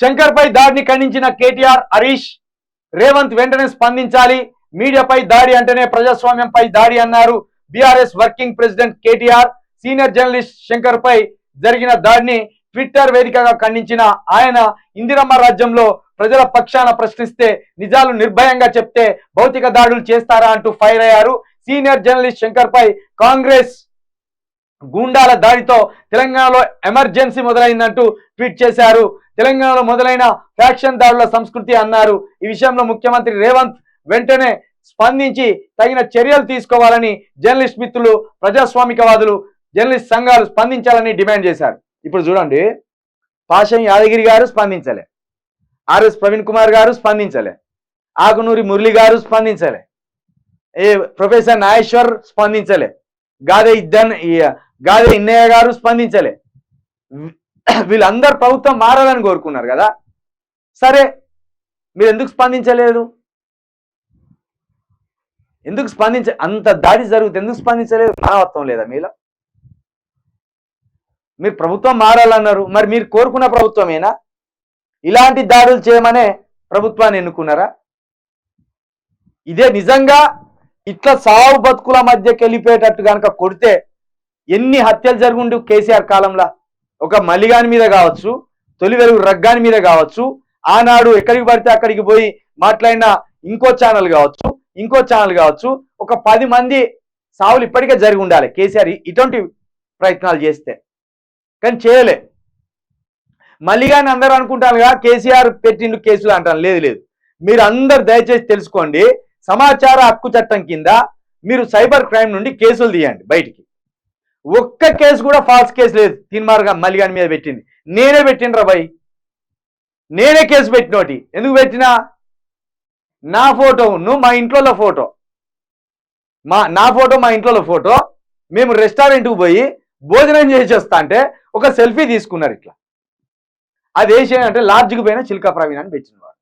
శంకర్ పై దాడిని ఖండించిన కేటీఆర్ హరీష్ రేవంత్ వెంటనే స్పందించాలి. మీడియాపై దాడి అంటేనే ప్రజాస్వామ్యంపై దాడి అన్నారు BRS working president KTR. Senior journalist Shankar పై జరిగిన దాడిని ట్విట్టర్ వేదికగా ఖండించిన ఆయన ఇందిరమ్మ రాజ్యంలో ప్రజల పక్షాన ప్రశ్నిస్తే నిజాలు నిర్భయంగా చెప్తే భౌతిక దాడులు చేస్తారా అంటూ ఫైర్ అయ్యారు. సీనియర్ జర్నలిస్ట్ శంకర్ పై కాంగ్రెస్ గూండాల దాడితో తెలంగాణలో ఎమర్జెన్సీ మొదలైందంటూ ట్వీట్ చేశారు. తెలంగాణలో మొదలైన ఫ్యాక్షన్ దాడుల సంస్కృతి అన్నారు. ఈ విషయంలో ముఖ్యమంత్రి రేవంత్ వెంటనే స్పందించి తగిన చర్యలు తీసుకోవాలని జర్నలిస్ట్ మిత్రులు ప్రజాస్వామికవాదులు జర్నలిస్ట్ సంఘాలు స్పందించాలని డిమాండ్ చేశారు. ఇప్పుడు చూడండి పాషం యాదగిరి గారు స్పందించలే. ఆర్ఎస్ ప్రవీణ్ కుమార్ గారు స్పందించలే. ఆకునూరి మురళి గారు స్పందించలే. ఏ ప్రొఫెసర్ నాగేశ్వర్ స్పందించలే. గాదే ఇద్దన్ గాదే ఇన్నయ్య గారు స్పందించలే. వీళ్ళందరూ ప్రభుత్వం మారాలని కోరుకున్నారు కదా? సరే మీరు ఎందుకు స్పందించలేదు? ఎందుకు స్పందించ అంత దాడి జరుగుతుంది ఎందుకు స్పందించలేదు? మానవత్వం లేదా మీలో? మీరు ప్రభుత్వం మారాలన్నారు మరి మీరు కోరుకున్న ప్రభుత్వమేనా? ఇలాంటి దాడులు చేయమనే ప్రభుత్వాన్ని ఎన్నుకున్నారా? ఇదే నిజంగా ఇట్లా సావు బతుకుల మధ్యకి వెళ్ళిపోయేటట్టు కనుక కొడితే ఎన్ని హత్యలు జరుగుండు కేసీఆర్ కాలంలో? ఒక మలిగాని మీద కావచ్చు తొలి వెలుగు రగ్గాని మీద కావచ్చు ఆనాడు ఎక్కడికి పడితే అక్కడికి పోయి మాట్లాడిన ఇంకో ఛానల్ కావచ్చు ఇంకో ఛానల్ కావచ్చు ఒక పది మంది సావులు ఇప్పటికే జరిగి ఉండాలి. కేసీఆర్ ఇటువంటి ప్రయత్నాలు చేస్తే. కానీ చేయలే. మళ్ళీ కానీ అందరూ అనుకుంటారుగా కేసీఆర్ పెట్టిండు కేసులు అంటాను లేదు లేదు. మీరు అందరు దయచేసి తెలుసుకోండి. సమాచార హక్కు చట్టం కింద మీరు సైబర్ క్రైమ్ నుండి కేసులు తీయండి బయటికి. ఒక్క కేసు కూడా ఫాల్స్ కేసు లేదు. తీన్మార్గా మల్లిగాని మీద పెట్టింది. నేనే పెట్టినరా భయ్ నేనే కేసు పెట్టినోటి. ఎందుకు పెట్టినా? నా ఫోటో నువ్వు మా ఇంట్లో ఫోటో. మా నా ఫోటో మా ఇంట్లో ఫోటో. మేము రెస్టారెంట్కి పోయి భోజనం చేసి వస్తా అంటే ఒక సెల్ఫీ తీసుకున్నారు ఇట్లా. అది వేసేయంటే లార్జ్కి పోయిన చిల్కా ప్రవీణ్ అని పెట్టినవాడు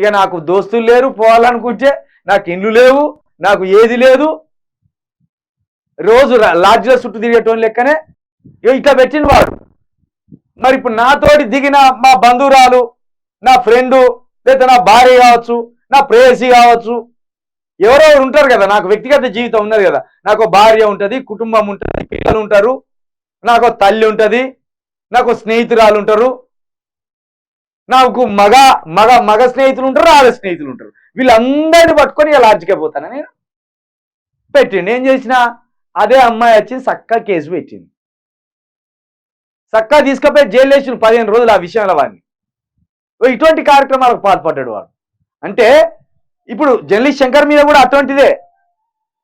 ఇక నాకు దోస్తులు లేరు పోవాలనుకుంటే నాకు ఇండ్లు లేవు నాకు ఏది లేదు. రోజు రా- లాడ్జ్లో చుట్టూ తిరిగేటోని లెక్కనే ఇట్లా పెట్టిన వాడు. మరి ఇప్పుడు నాతోటి దిగిన మా బంధువురాలు నా ఫ్రెండు లేదా నా భార్య కావచ్చు నా ప్రేయసి కావచ్చు ఎవరో ఉంటారు కదా నాకు వ్యక్తిగత జీవితం ఉన్నది కదా. నాకు భార్య ఉంటుంది కుటుంబం ఉంటుంది పిల్లలు ఉంటారు నాకు తల్లి ఉంటుంది నాకు స్నేహితురాలు ఉంటారు. నాకు మగ మగ మగ స్నేహితులు ఉంటారు ఆడ స్నేహితులు ఉంటారు. వీళ్ళందరిని పట్టుకొని ఇలా లాడ్జికే పోతాను నేను? పెట్టిండి. ఏం చేసినా? అదే అమ్మాయి వచ్చి చక్కగా కేసు పెట్టింది. చక్కగా తీసుకపోయి జైలు వేసిన పదిహేను రోజులు ఆ విషయంలో వాడిని. ఇటువంటి కార్యక్రమాలకు పాల్పడ్డాడు వాడు. అంటే ఇప్పుడు జర్నలిస్ట్ శంకర్ మీద కూడా అటువంటిదే.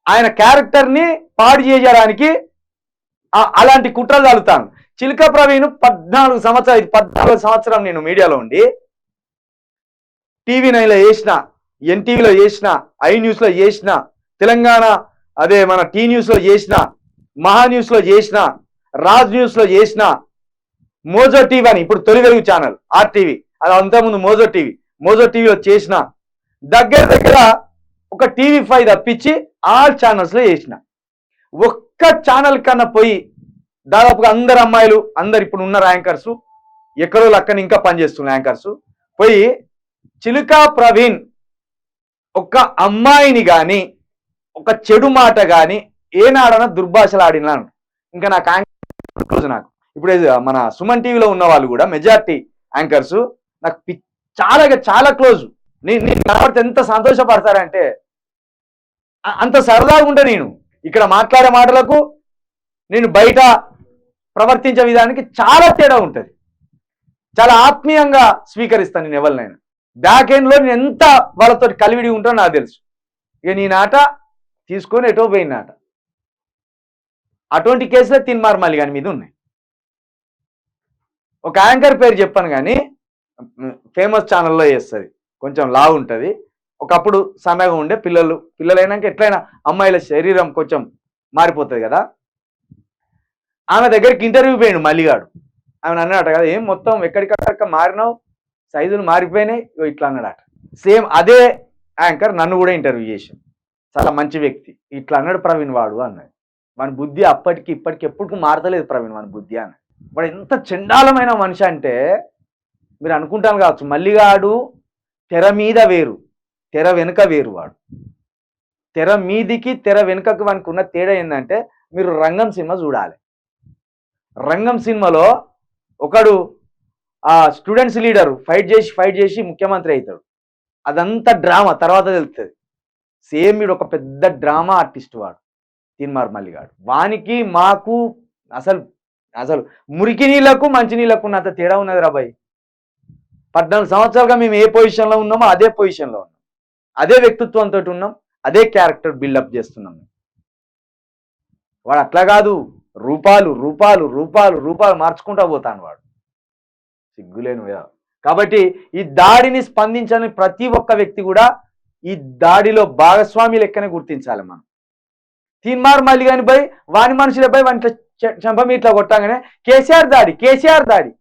ఆయన క్యారెక్టర్ని పాడు చేయడానికి అలాంటి కుట్రలు తగులుతాను చిలుక ప్రవీణ్ పద్నాలుగు సంవత్సరాలు పద్నాలుగు సంవత్సరం నేను మీడియాలో ఉండి టీవీ నైన్లో చేసిన ఎన్టీవీలో చేసిన ఐ న్యూస్లో చేసిన తెలంగాణ అదే మన టీ న్యూస్లో చేసిన మహా న్యూస్లో చేసిన రాజ్ న్యూస్లో చేసిన మోజో టీవీ అని ఇప్పుడు తొలి వెలుగు ఛానల్ ఆర్టీవీ అది అంతకుముందు మోజో టీవీ. మోజో టీవీలో చేసిన దగ్గర దగ్గర ఒక టీవీ ఫైవ్ తప్పించి ఆల్ ఛానల్స్లో చేసిన. ఒక్క ఛానల్ కన్నా పోయి దాదాపుగా అందరు అమ్మాయిలు అందరు ఇప్పుడు ఉన్న యాంకర్స్ ఎక్కడో లక్కన ఇంకా పనిచేస్తున్న యాంకర్స్ పోయి చిలుకా ప్రవీణ్ ఒక అమ్మాయిని కానీ ఒక చెడు మాట కానీ ఏనాడన దుర్భాషలు ఆడినాను ఇంకా నాకు యాంకర్ క్లోజ్ నాకు. ఇప్పుడు మన సుమన్ టీవీలో ఉన్న వాళ్ళు కూడా మెజార్టీ యాంకర్స్ నాకు చాలా చాలా క్లోజ్. నేను నేను ఎంత సంతోషపడతారంటే అంత సరదాగా ఉంటా నేను. ఇక్కడ మాట్లాడే మాటలకు నేను బయట ప్రవర్తించే విధానానికి చాలా తేడా ఉంటుంది. చాలా ఆత్మీయంగా స్వీకరిస్తాను నేను ఎవరినైనా. బ్యాక్ ఎండ్లో నేను ఎంత వాళ్ళతో కలివిడి ఉంటానో నాకు తెలుసు. ఇక నీ నాట తీసుకొని ఎటో పోయిన అటువంటి కేసులే తిన్మార్మాలి మళ్ళీ కానీ మీద ఉన్నాయి. ఒక యాంకర్ పేరు చెప్పాను కానీ ఫేమస్ ఛానల్లో చేస్తుంది. కొంచెం లావు ఉంటుంది. ఒకప్పుడు సన్నగా ఉండే పిల్లలు పిల్లలైనాక ఎట్లయినా అమ్మాయిల శరీరం కొంచెం మారిపోతుంది కదా. ఆమె దగ్గరికి ఇంటర్వ్యూ పోయాడు మల్లిగాడు. ఆమె అన్నాడట కదా ఏం మొత్తం ఎక్కడికక్కడ మారినావు? సైజులు మారిపోయినాయి? ఇట్లా అన్నాడట. సేమ్ అదే యాంకర్ నన్ను కూడా ఇంటర్వ్యూ చేశాడు చాలా మంచి వ్యక్తి. ఇట్లా అన్నాడు ప్రవీణ్ వాడు అన్నాడు. మన బుద్ధి అప్పటికి ఇప్పటికి ఎప్పుడు మారతలేదు ప్రవీణ్ మన బుద్ధి అని. వాడు ఎంత చండాలమైన మనిషి అంటే మీరు అనుకుంటాను కావచ్చు మల్లిగాడు తెర మీద వేరు తెర వెనుక వేరు వాడు. తెర మీదికి తెర వెనుకకు వానికి ఉన్న తేడా ఏంటంటే మీరు రంగం సినిమా చూడాలి. రంగం సినిమాలో ఒకడు ఆ స్టూడెంట్స్ లీడర్ ఫైట్ చేసి ఫైట్ చేసి ముఖ్యమంత్రి అవుతాడు అదంతా డ్రామా తర్వాత తెలుస్తుంది సేమ్ వీడు ఒక పెద్ద డ్రామా ఆర్టిస్ట్ వాడు తీన్మార్ మల్లిగాడు. వానికి మాకు అసలు అసలు మురికి నీళ్ళకు మంచి నీళ్ళకు ఉన్నంత తేడా ఉన్నది రాబాయి పద్నాలుగు సంవత్సరాలుగా మేము ఏ పొజిషన్లో ఉన్నామో అదే పొజిషన్లో ఉన్నాం. అదే వ్యక్తిత్వంతో ఉన్నాం అదే క్యారెక్టర్ బిల్డప్ చేస్తున్నాం వాడు అట్లా కాదు రూపాలు రూపాలు రూపాలు రూపాలు మార్చుకుంటా పోతాను వాడు. సిగ్గులేను కాబట్టి ఈ దాడిని స్పందించని ప్రతి ఒక్క వ్యక్తి కూడా ఈ దాడిలో భాగస్వామి లెక్కనే గుర్తించాలి మనం. తీన్మార్ మల్లి పోయి వాని మనుషులపై వాని ఇట్లా చె- ఇట్లా కొట్టగానే కేసీఆర్ దాడి కేసీఆర్ దాడి.